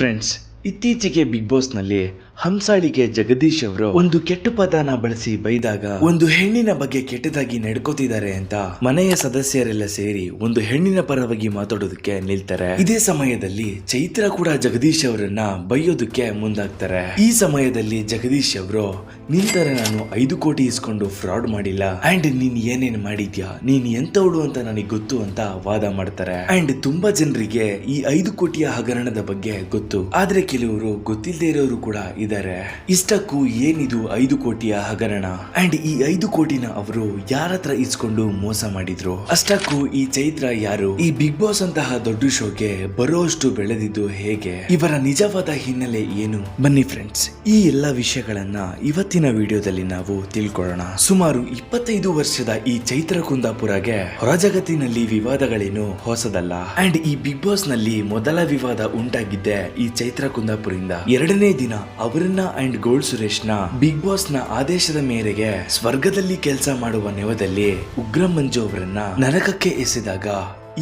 Friends ಇತ್ತೀಚೆಗೆ big ಬಾಸ್ನಲ್ಲಿ ಹಂಸಾಳಿಗೆ Jagadish ಅವರು, ಒಂದು ಕೆಟ್ಟ ಪದನ ಬಳಸಿ ಬೈದಾಗ, ಒಂದು ಹೆಣ್ಣಿನ ಬಗ್ಗೆ ಕೆಟ್ಟದಾಗಿ ನಡ್ಕೋತಿದ್ದಾರೆ ಅಂತ ಮನೆಯ ಸದಸ್ಯರೆಲ್ಲ ಸೇರಿ ಒಂದು ಹೆಣ್ಣಿನ ಪರವಾಗಿ ಮಾತಾಡೋದಕ್ಕೆ ನಿಲ್ತಾರೆ. ಇದೇ ಸಮಯದಲ್ಲಿ ಚೈತ್ರ ಕೂಡ ಜಗದೀಶ್ ಅವರನ್ನ ಬೈಯೋದಕ್ಕೆ ಮುಂದಾಗ್ತಾರೆ. ಈ ಸಮಯದಲ್ಲಿ ಜಗದೀಶ್ ಅವರು ನಿಂತರ ನಾನು ಐದು ಕೋಟಿ ಇಸ್ಕೊಂಡು ಫ್ರಾಡ್ ಮಾಡಿಲ್ಲ. ಅಂಡ್ ನೀನ್ ಏನೇನ್ ಮಾಡಿದ್ಯಾ? ನೀನ್ ಎಂತವಳು ಅಂತ ನನಗೆ ಗೊತ್ತು ಅಂತ ವಾದ ಮಾಡ್ತಾರೆ. ಅಂಡ್ ತುಂಬಾ ಜನರಿಗೆ ಈ ಐದು ಕೋಟಿಯ ಹಗರಣದ ಬಗ್ಗೆ ಗೊತ್ತು. ಆದ್ರೆ ಕೆಲವರು ಗೊತ್ತಿಲ್ಲದೆ ಇರೋರು ಕೂಡ ಇದ್ದಾರೆ ಇಷ್ಟಕ್ಕೂ ಏನಿದು ಐದು ಕೋಟಿಯ ಹಗರಣ? ಅಂಡ್ ಈ ಐದು ಕೋಟಿನ ಅವರು ಯಾರ ಹತ್ರ ಇಸ್ಕೊಂಡು ಮೋಸ ಮಾಡಿದ್ರು? ಅಷ್ಟಕ್ಕೂ ಈ ಚೈತ್ರ ಯಾರು? ಈ ಬಿಗ್ ಬಾಸ್ ಅಂತಹ ದೊಡ್ಡ ಶೋಗೆ ಬರೋಷ್ಟು ಬೆಳೆದಿದ್ದು ಹೇಗೆ? ಇವರ ನಿಜವಾದ ಹಿನ್ನೆಲೆ ಏನು? ಬನ್ನಿ ಫ್ರೆಂಡ್ಸ್ ಈ ಎಲ್ಲ ವಿಷಯಗಳನ್ನ ಇವತ್ತಿನ ವಿಡಿಯೋದಲ್ಲಿ ನಾವು ತಿಳ್ಕೊಳ್ಳೋಣ. ಸುಮಾರು ಇಪ್ಪತ್ತೈದು ವರ್ಷದ ಈ ಚೈತ್ರ ಕುಂದಾಪುರಗೆ ಹೊರಜಗತ್ತಿನಲ್ಲಿ ವಿವಾದಗಳೇನು ಹೊಸದಲ್ಲ. ಅಂಡ್ ಈ ಬಿಗ್ ಬಾಸ್ನಲ್ಲಿ ಮೊದಲ ವಿವಾದ ಉಂಟಾಗಿದ್ದೆ ಈ ಚೈತ್ರ ಕುಂದಾಪುರಿಂದ ಎರಡನೇ ದಿನ ಅವರನ್ನ ಅಂಡ್ ಗೋಲ್ಡ್ ಸುರೇಶ್ನ ಬಿಗ್ ಬಾಸ್ನ ಆದೇಶದ ಮೇರೆಗೆ ಸ್ವರ್ಗದಲ್ಲಿ ಕೆಲಸ ಮಾಡುವ ನೆವದಲ್ಲಿ ಉಗ್ರ ಮಂಜು ಅವರನ್ನ ನರಕಕ್ಕೆ ಎಸೆದಾಗ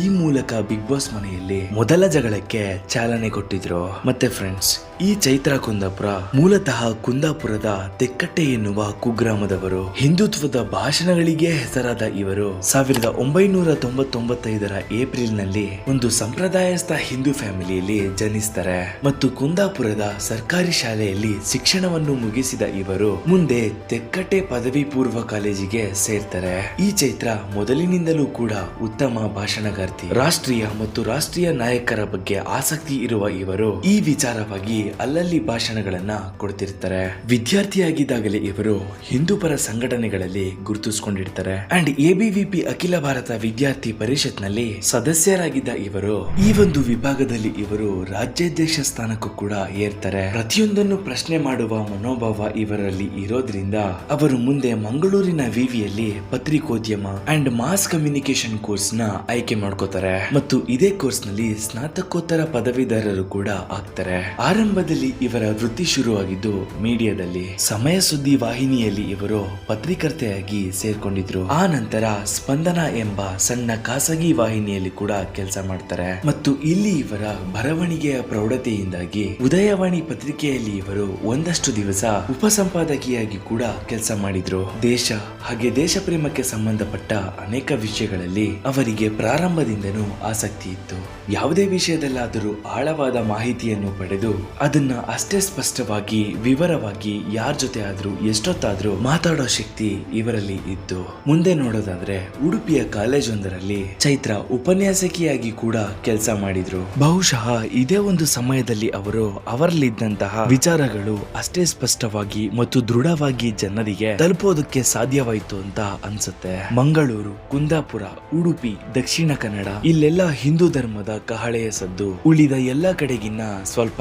ಈ ಮೂಲಕ ಬಿಗ್ ಬಾಸ್ ಮನೆಯಲ್ಲಿ ಮೊದಲ ಜಗಳಕ್ಕೆ ಚಾಲನೆ ಕೊಟ್ಟಿದ್ರು. ಮತ್ತೆ ಫ್ರೆಂಡ್ಸ್ ಈ ಚೈತ್ರ ಕುಂದಾಪುರ ಮೂಲತಃ ಕುಂದಾಪುರದ ತೆಕ್ಕಟ್ಟೆ ಎನ್ನುವ ಕುಗ್ರಾಮದವರು. ಹಿಂದುತ್ವದ ಭಾಷಣಗಳಿಗೆ ಹೆಸರಾದ ಇವರು. ಸಾವಿರದ ಒಂಬೈನೂರ ತೊಂಬತ್ತೊಂಬತ್ತೈದರ ಏಪ್ರಿಲ್ನಲ್ಲಿ ಒಂದು ಸಂಪ್ರದಾಯಸ್ಥ ಹಿಂದೂ ಫ್ಯಾಮಿಲಿಯಲ್ಲಿ ಜನಿಸ್ತಾರೆ. ಮತ್ತು ಕುಂದಾಪುರದ ಸರ್ಕಾರಿ ಶಾಲೆಯಲ್ಲಿ ಶಿಕ್ಷಣವನ್ನು ಮುಗಿಸಿದ ಇವರು ಮುಂದೆ ತೆಕ್ಕಟ್ಟೆ ಪದವಿ ಪೂರ್ವ ಕಾಲೇಜಿಗೆ ಸೇರ್ತಾರೆ. ಈ ಚೈತ್ರ ಮೊದಲಿನಿಂದಲೂ ಕೂಡ ಉತ್ತಮ ಭಾಷಣಗಾರ್ತಿ. ರಾಷ್ಟ್ರೀಯ ಮತ್ತು ರಾಷ್ಟ್ರೀಯ ನಾಯಕರ ಬಗ್ಗೆ ಆಸಕ್ತಿ ಇರುವ ಇವರು ಈ ವಿಚಾರವಾಗಿ ಅಲ್ಲಲ್ಲಿ ಭಾಷಣಗಳನ್ನ ಕೊಡ್ತಿರ್ತಾರೆ. ವಿದ್ಯಾರ್ಥಿಯಾಗಿದ್ದಾಗಲೇ ಇವರು ಹಿಂದೂ ಪರ ಸಂಘಟನೆಗಳಲ್ಲಿ ಗುರುತಿಸಿಕೊಂಡಿರ್ತಾರೆ. ಅಂಡ್ ಎಬಿವಿಪಿ ಅಖಿಲ ಭಾರತ ವಿದ್ಯಾರ್ಥಿ ಪರಿಷತ್ನಲ್ಲಿ ಸದಸ್ಯರಾಗಿದ್ದ ಇವರು ಈ ಒಂದು ವಿಭಾಗದಲ್ಲಿ ಇವರು ರಾಜ್ಯಾಧ್ಯಕ್ಷ ಸ್ಥಾನಕ್ಕೂ ಕೂಡ ಏರ್ತಾರೆ. ಪ್ರತಿಯೊಂದನ್ನು ಪ್ರಶ್ನೆ ಮಾಡುವ ಮನೋಭಾವ ಇವರಲ್ಲಿ ಇರೋದ್ರಿಂದ ಅವರು ಮುಂದೆ ಮಂಗಳೂರಿನ ವಿವಿಯಲ್ಲಿ ಪತ್ರಿಕೋದ್ಯಮ ಅಂಡ್ ಮಾಸ್ ಕಮ್ಯುನಿಕೇಶನ್ ಕೋರ್ಸ್ನ ಆಯ್ಕೆ ಮಾಡ್ಕೋತಾರೆ. ಮತ್ತು ಇದೇ ಕೋರ್ಸ್ನಲ್ಲಿ ಸ್ನಾತಕೋತ್ತರ ಪದವೀಧರರು ಕೂಡ ಆಗ್ತಾರೆ. ಆರಂಭದಲ್ಲಿ ಇವರ ವೃತ್ತಿ ಶುರುವಾಗಿದ್ದು ಮೀಡಿಯಾದಲ್ಲಿ ಸಮಯ ಸುದ್ದಿ ವಾಹಿನಿಯಲ್ಲಿ ಇವರು ಪತ್ರಿಕರ್ತೆಯಾಗಿ ಸೇರ್ಕೊಂಡಿದ್ರು. ಆ ನಂತರ ಸ್ಪಂದನ ಎಂಬ ಸಣ್ಣ ಖಾಸಗಿ ವಾಹಿನಿಯಲ್ಲಿ ಕೂಡ ಕೆಲಸ ಮಾಡ್ತಾರೆ. ಮತ್ತು ಇಲ್ಲಿ ಇವರ ಬರವಣಿಗೆಯ ಪ್ರೌಢತೆಯಿಂದಾಗಿ ಉದಯವಾಣಿ ಪತ್ರಿಕೆಯಲ್ಲಿ ಇವರು ಒಂದಷ್ಟು ದಿವಸ ಉಪಸಂಪಾದಕಿಯಾಗಿ ಕೂಡ ಕೆಲಸ ಮಾಡಿದ್ರು. ದೇಶ ಹಾಗೆ ದೇಶ ಪ್ರೇಮಕ್ಕೆ ಸಂಬಂಧಪಟ್ಟ ಅನೇಕ ವಿಷಯಗಳಲ್ಲಿ ಅವರಿಗೆ ಪ್ರಾರಂಭದಿಂದನೂ ಆಸಕ್ತಿ ಇತ್ತು. ಯಾವುದೇ ವಿಷಯದಲ್ಲಾದರೂ ಆಳವಾದ ಮಾಹಿತಿಯನ್ನು ಪಡೆದು ಅದನ್ನ ಅಷ್ಟೇ ಸ್ಪಷ್ಟವಾಗಿ, ವಿವರವಾಗಿ ಯಾರ ಜೊತೆ ಆದ್ರೂ ಎಷ್ಟೊತ್ತಾದ್ರೂ ಮಾತಾಡೋ ಶಕ್ತಿ ಇವರಲ್ಲಿ ಇತ್ತು. ಮುಂದೆ ನೋಡೋದಾದ್ರೆ, ಉಡುಪಿಯ ಕಾಲೇಜೊಂದರಲ್ಲಿ ಚೈತ್ರ ಉಪನ್ಯಾಸಕಿಯಾಗಿ ಕೂಡ ಕೆಲಸ ಮಾಡಿದ್ರು. ಬಹುಶಃ ಇದೇ ಒಂದು ಸಮಯದಲ್ಲಿ ಅವರು ಅವರಲ್ಲಿದ್ದಂತಹ ವಿಚಾರಗಳು ಅಷ್ಟೇ ಸ್ಪಷ್ಟವಾಗಿ ಮತ್ತು ದೃಢವಾಗಿ ಜನರಿಗೆ ತಲುಪೋದಕ್ಕೆ ಸಾಧ್ಯವಾಯಿತು ಅಂತ ಅನ್ಸುತ್ತೆ. ಮಂಗಳೂರು, ಕುಂದಾಪುರ, ಉಡುಪಿ, ದಕ್ಷಿಣ ಕನ್ನಡ, ಇಲ್ಲೆಲ್ಲ ಹಿಂದೂ ಧರ್ಮದ ಕಹಳೆಯ ಸದ್ದು ಉಳಿದ ಎಲ್ಲ ಕಡೆಗಿನ್ನ ಸ್ವಲ್ಪ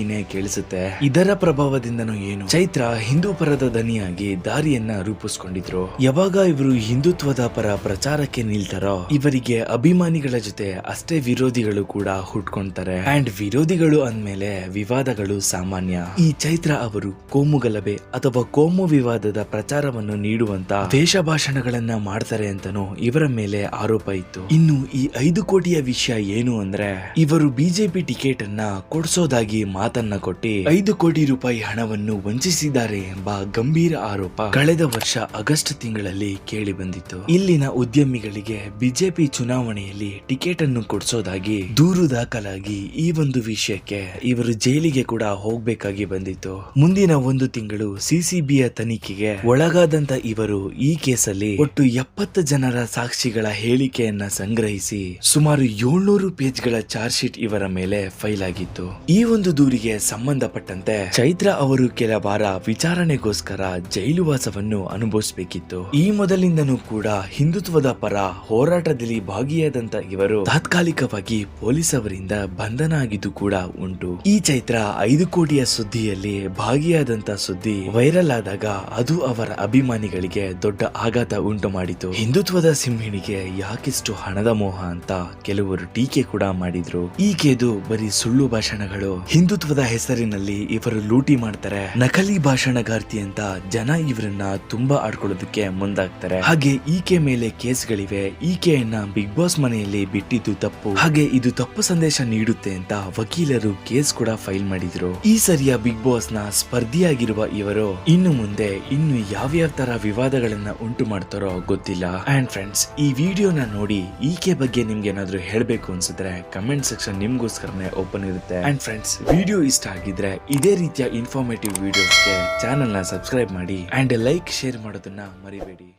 ಹೆಚ್ಚಾಗಿನೇ ಕೇಳಿಸುತ್ತೆ. ಇದರ ಪ್ರಭಾವದಿಂದನೂ ಏನು? ಚೈತ್ರ ಹಿಂದೂ ಪರದ ದನಿಯಾಗಿ ದಾರಿಯನ್ನ ರೂಪಿಸ್ಕೊಂಡಿದ್ರು. ಯಾವಾಗ ಇವರು ಹಿಂದುತ್ವದ ಪರ ಪ್ರಚಾರಕ್ಕೆ ನಿಲ್ತಾರೋ ಇವರಿಗೆ ಅಭಿಮಾನಿಗಳ ಜೊತೆ ಅಷ್ಟೇ ವಿರೋಧಿಗಳು ಕೂಡ ಹುಟ್ಕೊಂತಾರೆ. ಅಂಡ್ ವಿರೋಧಿಗಳು ಅಂದ್ಮೇಲೆ ವಿವಾದಗಳು ಸಾಮಾನ್ಯ. ಈ ಚೈತ್ರ ಅವರು ಕೋಮು ಗಲಭೆ ಅಥವಾ ಕೋಮು ವಿವಾದದ ಪ್ರಚಾರವನ್ನು ನೀಡುವಂತ ದೇಶ ಭಾಷಣಗಳನ್ನ ಮಾಡ್ತಾರೆ ಅಂತನೂ ಇವರ ಮೇಲೆ ಆರೋಪ ಇತ್ತು. ಇನ್ನು ಈ ಐದು ಕೋಟಿಯ ವಿಷಯ ಏನು ಅಂದ್ರೆ ಇವರು ಬಿಜೆಪಿ ಟಿಕೆಟ್ ಅನ್ನ ಕೊಡ್ಸೋದಾಗಿ ಮಾತನ್ನ ಕೊಟ್ಟಿ ಐದು ಕೋಟಿ ರೂಪಾಯಿ ಹಣವನ್ನು ವಂಚಿಸಿದ್ದಾರೆ ಎಂಬ ಗಂಭೀರ ಆರೋಪ ಕಳೆದ ವರ್ಷ ಆಗಸ್ಟ್ ತಿಂಗಳಲ್ಲಿ ಕೇಳಿ ಬಂದಿತ್ತು. ಇಲ್ಲಿನ ಉದ್ಯಮಿಗಳಿಗೆ ಬಿಜೆಪಿ ಚುನಾವಣೆಯಲ್ಲಿ ಟಿಕೆಟ್ ಅನ್ನು ಕೊಡಿಸೋದಾಗಿ ದೂರು ದಾಖಲಾಗಿ ಈ ಒಂದು ವಿಷಯಕ್ಕೆ ಇವರು ಜೈಲಿಗೆ ಕೂಡ ಹೋಗ್ಬೇಕಾಗಿ ಬಂದಿತ್ತು. ಮುಂದಿನ ಒಂದು ತಿಂಗಳು ಸಿಸಿಬಿಯ ತನಿಖೆಗೆ ಒಳಗಾದಂತ ಇವರು ಈ ಕೇಸಲ್ಲಿ ಒಟ್ಟು ಎಪ್ಪತ್ತು ಜನರ ಸಾಕ್ಷಿಗಳ ಹೇಳಿಕೆಯನ್ನ ಸಂಗ್ರಹಿಸಿ ಸುಮಾರು ಏಳ್ನೂರು ಪೇಜ್ಗಳ ಚಾರ್ಜ್ ಶೀಟ್ ಇವರ ಮೇಲೆ ಫೈಲ್ ಆಗಿತ್ತು. ಈ ಒಂದು ದೂರಿಗೆ ಸಂಬಂಧಪಟ್ಟಂತೆ ಚೈತ್ರ ಅವರು ಕೆಲ ವಾರ ವಿಚಾರಣೆಗೋಸ್ಕರ ಜೈಲುವಾಸವನ್ನು ಅನುಭವಿಸಬೇಕಿತ್ತು. ಈ ಮೊದಲಿಂದನೂ ಕೂಡ ಹಿಂದುತ್ವದ ಪರ ಹೋರಾಟದಲ್ಲಿ ಭಾಗಿಯಾದಂತ ಇವರು ತಾತ್ಕಾಲಿಕವಾಗಿ ಪೊಲೀಸ್ ಅವರಿಂದ ಬಂಧನ ಆಗಿದ್ದು ಕೂಡ ಉಂಟು. ಈ ಚೈತ್ರ ಐದು ಕೋಟಿಯ ಸುದ್ದಿಯಲ್ಲಿ ಭಾಗಿಯಾದಂತ ಸುದ್ದಿ ವೈರಲ್ ಆದಾಗ ಅದು ಅವರ ಅಭಿಮಾನಿಗಳಿಗೆ ದೊಡ್ಡ ಆಘಾತ ಉಂಟು ಮಾಡಿತು. ಹಿಂದುತ್ವದ ಸಿಂಹಿಣಿಗೆ ಯಾಕಿಷ್ಟು ಹಣದ ಮೋಹ ಅಂತ ಕೆಲವರು ಟೀಕೆ ಕೂಡ ಮಾಡಿದ್ರು. ಈಕೆದು ಬರೀ ಸುಳ್ಳು ಭಾಷಣಗಳು ಹಿಂದುತ್ವ ಹಿಂದುತ್ವದ ಹೆಸರಿನಲ್ಲಿ ಇವರು ಲೂಟಿ ಮಾಡ್ತಾರೆ. ನಕಲಿ ಭಾಷಣಗಾರ್ತಿ ಅಂತ ಜನ ಇವರನ್ನ ತುಂಬಾ ಆಡ್ಕೊಳ್ಳೋದಕ್ಕೆ ಮುಂದಾಗ್ತಾರೆ. ಹಾಗೆ ಈಕೆ ಮೇಲೆ ಕೇಸ್ಗಳಿವೆ. ಈಕೆಯನ್ನ ಬಿಗ್ ಬಾಸ್ ಮನೆಯಲ್ಲಿ ಬಿಟ್ಟಿದ್ದು ತಪ್ಪು. ಹಾಗೆ ಇದು ತಪ್ಪು ಸಂದೇಶ ನೀಡುತ್ತೆ ಅಂತ ವಕೀಲರು ಕೇಸ್ ಕೂಡ ಫೈಲ್ ಮಾಡಿದ್ರು. ಈ ಸರಿಯ ಬಿಗ್ ಬಾಸ್ನ ಸ್ಪರ್ಧಿಯಾಗಿರುವ ಇವರು ಇನ್ನು ಮುಂದೆ ಇನ್ನು ಯಾವ್ಯಾವ ತರ ವಿವಾದಗಳನ್ನ ಉಂಟು ಮಾಡ್ತಾರೋ ಗೊತ್ತಿಲ್ಲ. ಅಂಡ್ ಫ್ರೆಂಡ್ಸ್ ಈ ವಿಡಿಯೋನ ನೋಡಿ ಈಕೆ ಬಗ್ಗೆ ನಿಮ್ಗೆ ಏನಾದ್ರು ಹೇಳ್ಬೇಕು ಅನ್ಸಿದ್ರೆ ಕಮೆಂಟ್ ಸೆಕ್ಷನ್ ನಿಮ್ಗೋಸ್ಕರನೇ ಓಪನ್ ಇರುತ್ತೆ. ಅಂಡ್ ಫ್ರೆಂಡ್ಸ್ ವಿಡಿಯೋ ಇಷ್ಟ ಆಗಿದ್ರೆ ಇದೇ ರೀತಿಯ ಇನ್ಫಾರ್ಮೇಟಿವ್ ವಿಡಿಯೋಸ್ಗೆ ಚಾನಲ್ನ ಸಬ್ಸ್ಕ್ರೈಬ್ ಮಾಡಿ ಆ್ಯಂಡ್ ಲೈಕ್ ಶೇರ್ ಮಾಡೋದನ್ನ ಮರಿಬೇಡಿ.